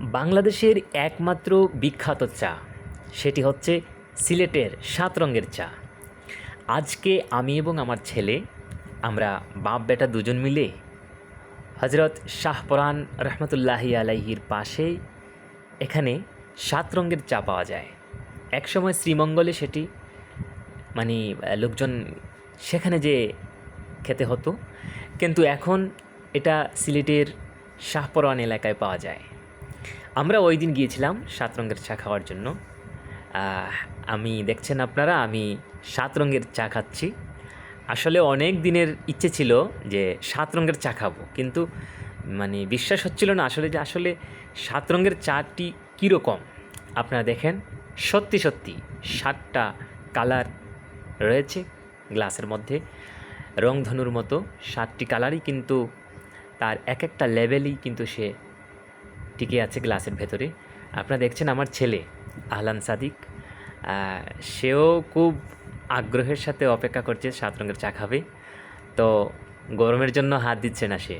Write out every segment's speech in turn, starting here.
বাংলাদেশের একমাত্র বিখ্যাত চা। সেটি হচ্ছে সিলেটের সাত রঙের চা। আজকে আমি এবং আমার ছেলে, আমরা বাপ বেটা দুজন মিলে হজরত শাহপরান রহমতুল্লাহি আলাইহির পাশেই এখানে সাত রঙের চা পাওয়া যায়। একসময় শ্রীমঙ্গলে সেটি মানে লোকজন সেখানে যে খেতে হতো। কিন্তু এখন এটা সিলেটের শাহপরান এলাকায় পাওয়া যায়। আমরা ওই দিন গিয়েছিলাম সাত রঙের চা খাওয়ার জন্য। আমি, দেখছেন আপনারা, আমি সাত রঙের চা খাচ্ছি। আসলে অনেক দিনের ইচ্ছে ছিল যে সাত রঙের চা খাব, কিন্তু মানে বিশ্বাস হচ্ছিল না আসলে যে আসলে সাত রঙের চাটি কীরকম। আপনারা দেখেন, সত্যি সত্যি সাতটা কালার রয়েছে গ্লাসের মধ্যে। রংধনুর মতো সাতটি কালারই কিন্তু তার এক একটা লেভেলই কিন্তু সে টিকে আছে গ্লাসের ভেতরে। আপনারা দেখছেন আমার ছেলে, আহলান সাদিক। সেও খুব আগ্রহের সাথে অপেক্ষা করছে, সাত রঙের চা খাবে। তো গরমের জন্য হাত দিচ্ছে না সে।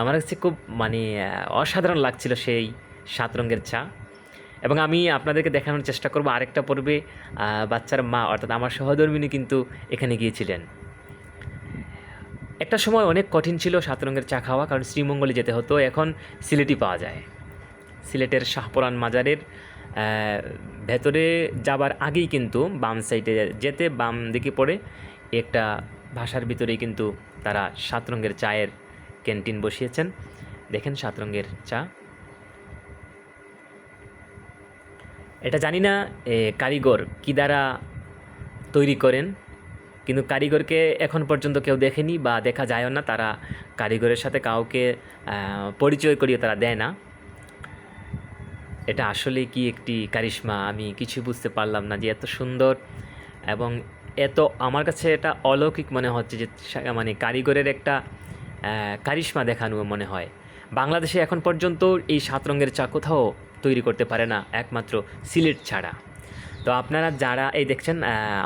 আমার কাছে খুব মানে অসাধারণ লাগছিল সেই সাত রঙের চা। এবং আমি আপনাদেরকে দেখানোর চেষ্টা করব আরেকটা পর্বে বাচ্চার মা, অর্থাৎ আমার সহধর্মিনী কিন্তু এখানে গিয়েছিলেন। একটা সময় অনেক কঠিন ছিল সাত রঙের চা খাওয়া, কারণ শ্রীমঙ্গলে যেতে হতো। এখন সিলেটি পাওয়া যায়। সিলেটের শাহপরান মাজারের ভেতরে যাবার আগেই কিন্তু বাম সাইডে যেতে বাম দিকে পড়ে একটা ভাষার ভিতরেই কিন্তু তারা সাত রঙের চায়ের ক্যান্টিন বসিয়েছেন। দেখেন সাত রঙের চা। এটা জানি না কারিগর কী দ্বারা তৈরি করেন? কিন্তু কারিগরকে এখন পর্যন্ত কেউ দেখেনি বা দেখা যায়ও না, তারা কারিগরের সাথে কাউকে পরিচয় করিয়ে তারা দেয় না। এটা আসলে কি একটি কারিশমা, আমি কিছু বুঝতে পারলাম না যে এত সুন্দর এবং এত, আমার কাছে এটা অলৌকিক মনে হচ্ছে যে মানে কারিগরের একটা কারিশমা দেখানো মনে হয়। বাংলাদেশে এখন পর্যন্ত এই সাত রঙের চা কোথাও তৈরি করতে পারে না, একমাত্র সিলেট ছাড়া। তো আপনারা যারা, এই দেখছেন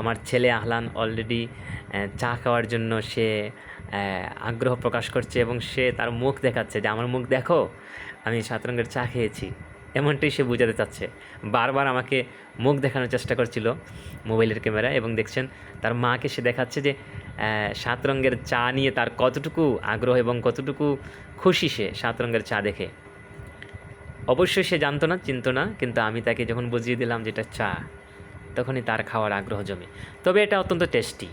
আমার ছেলে আহলান অলরেডি চা খাওয়ার জন্য সে আগ্রহ প্রকাশ করছে এবং সে তার মুখ দেখাচ্ছে যে, আমার মুখ দেখো, আমি সাত রঙের চা খেয়েছি। এমনটাই সে বোঝাতে চাচ্ছে। বারবার আমাকে মুখ দেখানোর চেষ্টা করছিল মোবাইলের ক্যামেরা এবং দেখছেন, তার মাকে সে দেখাচ্ছে যে সাত রঙের চা নিয়ে তার কতটুকু আগ্রহ এবং কতটুকু খুশি সে সাত রঙের চা দেখে। অবশ্যই সে জানতো না, চিনতো না, কিন্তু আমি তাকে যখন বুঝিয়ে দিলাম যেটা চা তখনই তার খাওয়ার আগ্রহ জমে। তবে এটা অত্যন্ত টেস্টি।